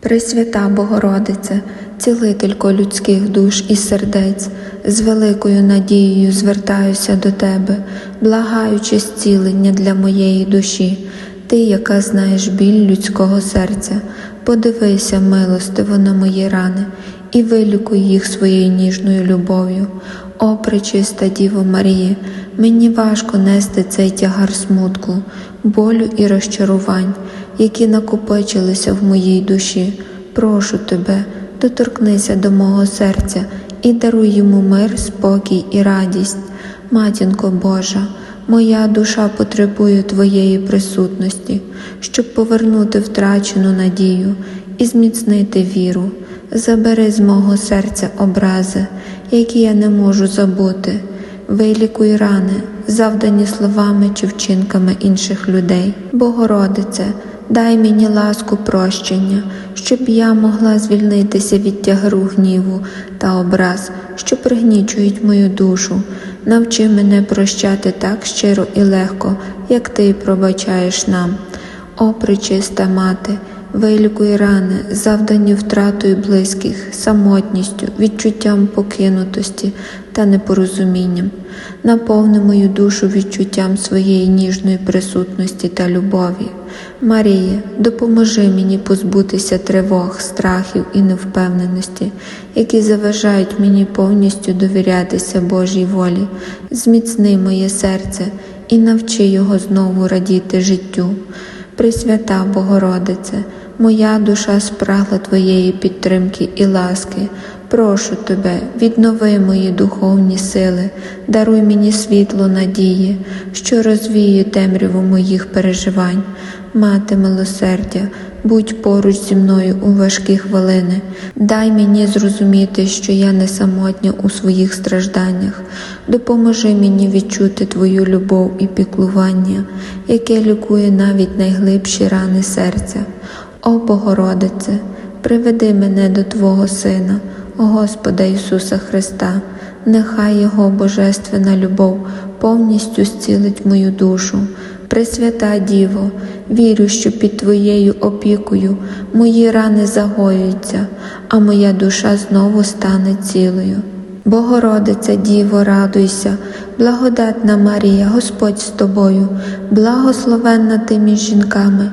Пресвята Богородице, цілителько людських душ і сердець, з великою надією звертаюся до Тебе, благаючи зцілення для моєї душі, Ти, яка знаєш біль людського серця, подивися милостиво на мої рани і вилікуй їх своєю ніжною любов'ю. О, пречиста Діво Марія, мені важко нести цей тягар смутку, болю і розчарувань, які накопичилися в моїй душі. Прошу тебе, доторкнися до мого серця і даруй йому мир, спокій і радість. Матінко Божа, моя душа потребує Твоєї присутності, щоб повернути втрачену надію і зміцнити віру. Забери з мого серця образи, які я не можу забути. Вилікуй рани, завдані словами чи вчинками інших людей. Богородице, дай мені ласку прощення, щоб я могла звільнитися від тягару гніву та образ, що пригнічують мою душу. Навчи мене прощати так щиро і легко, як ти пробачаєш нам. О, пречиста мати, вилікуй рани, завдані втратою близьких, самотністю, відчуттям покинутості та непорозумінням. Наповни мою душу відчуттям своєї ніжної присутності та любові. Марія, допоможи мені позбутися тривог, страхів і невпевненості, які заважають мені повністю довірятися Божій волі. Зміцни моє серце і навчи його знову радіти життю. Пресвята Богородице, моя душа спрагла Твоєї підтримки і ласки. Прошу Тебе, віднови мої духовні сили, даруй мені світло надії, що розвіє темряву моїх переживань. Мати милосердя, будь поруч зі мною у важкі хвилини. Дай мені зрозуміти, що я не самотня у своїх стражданнях. Допоможи мені відчути Твою любов і піклування, яке лікує навіть найглибші рани серця. О Богородице, приведи мене до Твого Сина, Господа Ісуса Христа, нехай Його божественна любов повністю зцілить мою душу. Пресвята Діво, вірю, що під Твоєю опікою мої рани загоюються, а моя душа знову стане цілою. Богородиця Діво, радуйся, благодатна Марія, Господь з тобою, благословенна ти між жінками,